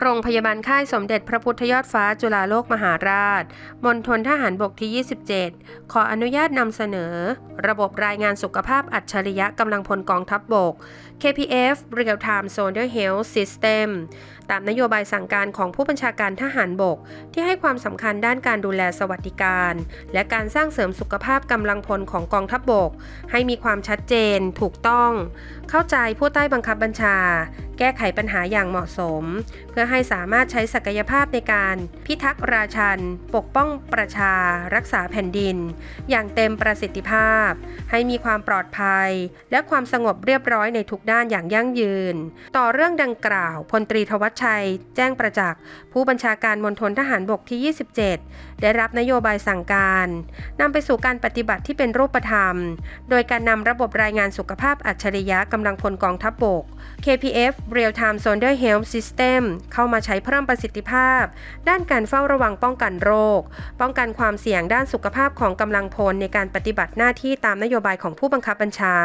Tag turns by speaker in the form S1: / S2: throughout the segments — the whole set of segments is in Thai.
S1: โรงพยาบาลค่ายสมเด็จพระพุทธยอดฟ้าจุฬาโลกมหาราช มณฑลทหารบกที่ 27 ขออนุญาตนำเสนอ ระบบรายงานสุขภาพอัจฉริยะกำลังพลกองทัพบบก KPF Real Time Soldier Health System ตามนโยบายสั่งการของผู้บัญชาการทหารบก ที่ให้ความสำคัญด้านการดูแลสวัสดิการ และการสร้างเสริมสุขภาพกำลังพลของกองทัพบบก ให้มีความชัดเจน ถูกต้อง เข้าใจผู้ใต้บังคับบัญชา แก้ไขปัญหาอย่างเหมาะสม เพื่อให้สามารถใช้ศักยภาพในการ พิทักษ์ราชัน ปกป้องประชา รักษาแผ่นดิน อย่างเต็มประสิทธิภาพ ให้มีความปลอดภัย และความสงบเรียบร้อยในทุกด้านอย่างยั่งยืน ต่อเรื่องดังกล่าวพลตรีทวัชชัย แจ้งประจักษ์ ผู้บัญชาการมณฑลทหารบกที่ 27 ได้รับนโยบายสั่งการนำไปสู่การปฏิบัติที่เป็นรูปธรรม โดยการนำระบบรายงานสุขภาพอัจฉริยะกำลังพลกองทัพบบก KPF Real Time Soldier Health System เข้ามาใช้เพิ่มประสิทธิภาพ ด้านการเฝ้าระวังป้องกันโรค ป้องกันความเสี่ยงด้านสุขภาพของกำลังพลในการปฏิบัติหน้าที่ตามนโยบายของผู้บังคับบัญชา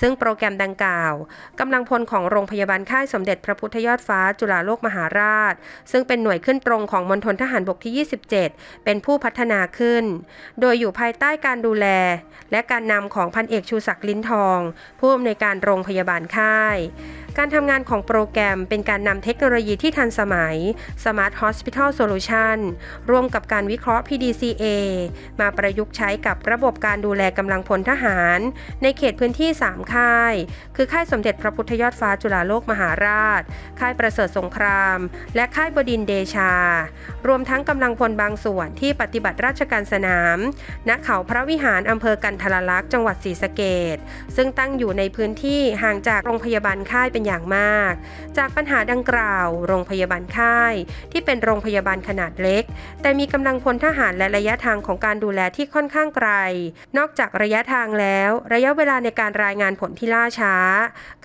S1: ซึ่งโปรแกรมดังกล่าวกำลังพลของโรงพยาบาลค่ายสมเด็จพระพุทธยอดฟ้าจุฬาโลกมหาราช ซึ่งเป็นหน่วยขึ้นตรงของมณฑลทหารบกที่ 27 เป็นผู้พัฒนาขึ้น โดยอยู่ภายใต้การดูแล และการนำของพันเอกชูศักดิ์ลิ้นทอง ผู้อำนวยการโรงพยาบาลค่าย การทำงานของโปรแกรมเป็นการนำเทคโนโลยีที่ทันสมัย Smart Hospital Solution ร่วมกับการวิเคราะห์ PDCA มาประยุกต์ใช้กับระบบการดูแลกำลังพลทหาร ในเขตพื้นที่ 3 ค่าย คือค่ายสมเด็จพระพุทธยอดฟ้าจุฬาโลกมหาราช ค่ายประเสริฐสงคราม และค่ายบดินเดชา รวมทั้งกำลังพลบางส่วนที่ปฏิบัติราชการสนาม ณ เขาพระวิหารอำเภอกันทรลักษณ์จังหวัดศรีสะเกษซึ่งตั้งอยู่ในพื้นที่ห่างจากโรงพยาบาลค่ายเป็นอย่างมาก จากปัญหาดังกล่าว โรงพยาบาลค่าย ที่เป็นโรงพยาบาลขนาดเล็ก แต่มีกำลังพลทหารและระยะทางของการดูแลที่ค่อนข้างไกล นอกจากระยะทางแล้ว ระยะเวลาในการรายงานผลที่ล่าช้า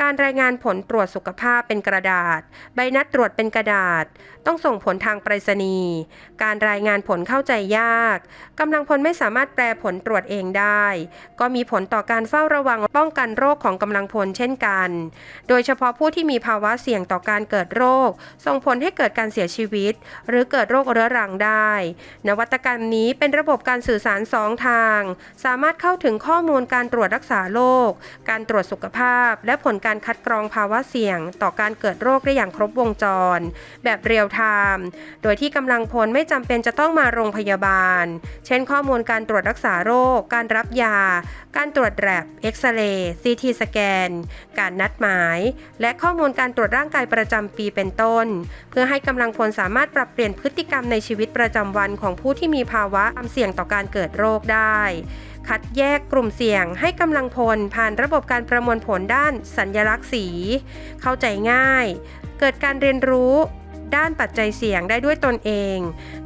S1: การรายงานผลตรวจสุขภาพเป็นกระดาษ ใบนัดตรวจเป็นกระดาษ ต้องส่งผลทางไปรษณีย์การรายงานผลเข้าใจยากกำลังพลไม่สามารถแปลผลตรวจเองได้ ก็มีผลต่อการเฝ้าระวังป้องกันโรคของกำลังพลเช่นกัน โดยเฉพาะผู้ที่มีภาวะเสี่ยงต่อการเกิดโรค ส่งผลให้เกิดการเสียชีวิต หรือเกิดโรคเรื้อรังได้ นวัตกรรมนี้เป็นระบบการสื่อสารสองทาง สามารถเข้าถึงข้อมูลการตรวจรักษาโรคการตรวจสุขภาพ และผลการคัดกรองภาวะเสี่ยง ต่อการเกิดโรคได้อย่างครบวงจร แบบเรียลไทม์โดยที่กำลังพลไม่จำเป็นจะต้องมาโรงพยาบาล เช่น ข้อมูลการตรวจรักษาโรค การรับยา การตรวจแรบเอ็กซเรย์ซีทีสแกน การนัดหมายและข้อมูลการตรวจร่างกายประจำปีเป็นต้น เพื่อให้กำลังพลสามารถปรับเปลี่ยนพฤติกรรมในชีวิตประจำวันของผู้ที่มีภาวะความเสี่ยงต่อการเกิดโรคได้ คัดแยกกลุ่มเสี่ยงให้กำลังพลผ่านระบบการประมวลผลด้านสัญญลักษณ์สี เข้าใจง่าย เกิดการเรียนรู้ ด้านปัจจัยเสี่ยงได้ด้วยตนเอง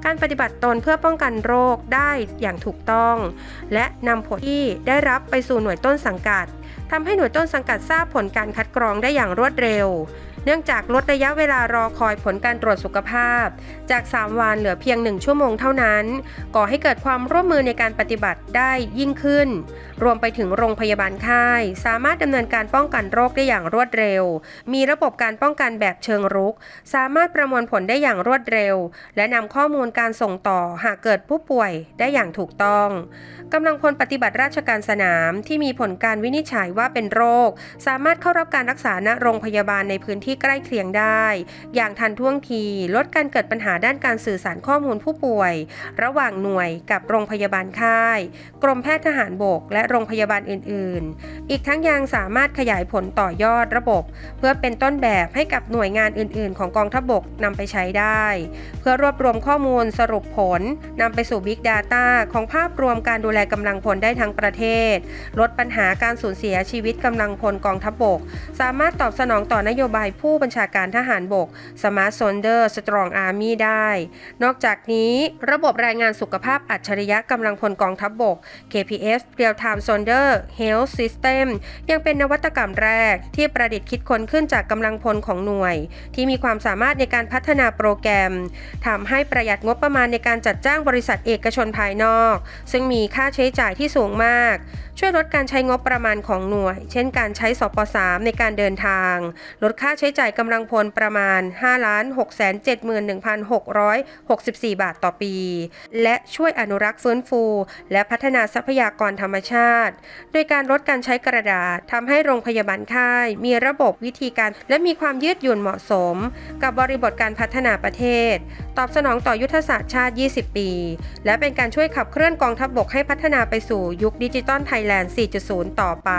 S1: การปฏิบัติตนเพื่อป้องกันโรคได้อย่างถูกต้อง และนำผลที่ได้รับไปสู่หน่วยต้นสังกัดทำให้หน่วยต้นสังกัดทราบผลการคัดกรองได้อย่างรวดเร็ว เนื่องจากลดระยะเวลารอคอยผลการตรวจสุขภาพ จาก 3 วันเหลือเพียง 1 ชั่วโมงเท่านั้น ก่อให้เกิดความร่วมมือในการปฏิบัติได้ยิ่งขึ้น รวมไปถึงโรงพยาบาลค่าย สามารถดำเนินการป้องกันโรคได้อย่างรวดเร็ว มีระบบการป้องกันแบบเชิงรุก สามารถประมวลผลได้อย่างรวดเร็ว และนำข้อมูลการส่งต่อหากเกิดผู้ป่วยได้อย่างถูกต้องกำลังพลปฏิบัติราชการสนามที่มีผลการวินิจฉัยว่าเป็นโรค สามารถเข้ารับการรักษาณโรงพยาบาลในพื้นที่ใกล้เคียงได้ อย่างทันท่วงที ลดการเกิดปัญหาด้านการสื่อสารข้อมูลผู้ป่วย ระหว่างหน่วยกับโรงพยาบาลค่าย กรมแพทย์ทหารบก และโรงพยาบาลอื่น ๆ อีกทั้งยังสามารถขยายผลต่อยอดระบบ เพื่อเป็นต้นแบบให้กับหน่วยงานอื่น ๆ ของกองทัพบกนำไปใช้ได้ เพื่อรวบรวมข้อมูลสรุปผลนำไปสู่ Big Data ของภาพรวมการดูแลกำลังพลได้ทั้งประเทศ ลดปัญหาการสูญเสียชีวิตกำลังพลกองทัพบก สามารถตอบสนองต่อนโยบายผูู้้บัญชาการทหารบก Smart Soldier Strong Army ได้ นอกจากนี้ระบบรายงานสุขภาพอัจฉริยะกำลังพลกองทัพบก KPS Real Time Soldier Health System ยังเป็นนวัตกรรมแรกที่ประดิษฐ์คิดค้นขึ้นจากกำลังพลของหน่วย ที่มีความสามารถในการพัฒนาโปรแกรมทำให้ประหยัดงบประมาณในการจัดจ้างบริษัทเอกชนภายนอก ซึ่งมีค่าใช้จ่ายที่สูงมาก ช่วยลดการใช้งบประมาณของหน่วย เช่นการใช้สป3ในการเดินทาง ลดค่าใช้จ่ายกำลังพลประมาณ 5,671,664 บาทต่อปี และช่วยอนุรักษ์ฟื้นฟู และพัฒนาทรัพยากรธรรมชาติ โดยการลดการใช้กระดาษทำให้โรงพยาบาลค่าย มีระบบวิธีการ และมีความยืดหยุ่นเหมาะสม กับบริบทการพัฒนาประเทศ ตอบสนองต่อยุทธศาสตร์ชาติ 20 ปี และเป็นการช่วยขับเคลื่อนกองทัพบกให้พัฒนาไปสู่ยุคดิจิตอลไทยแลนด์ 4.0 ต่อไป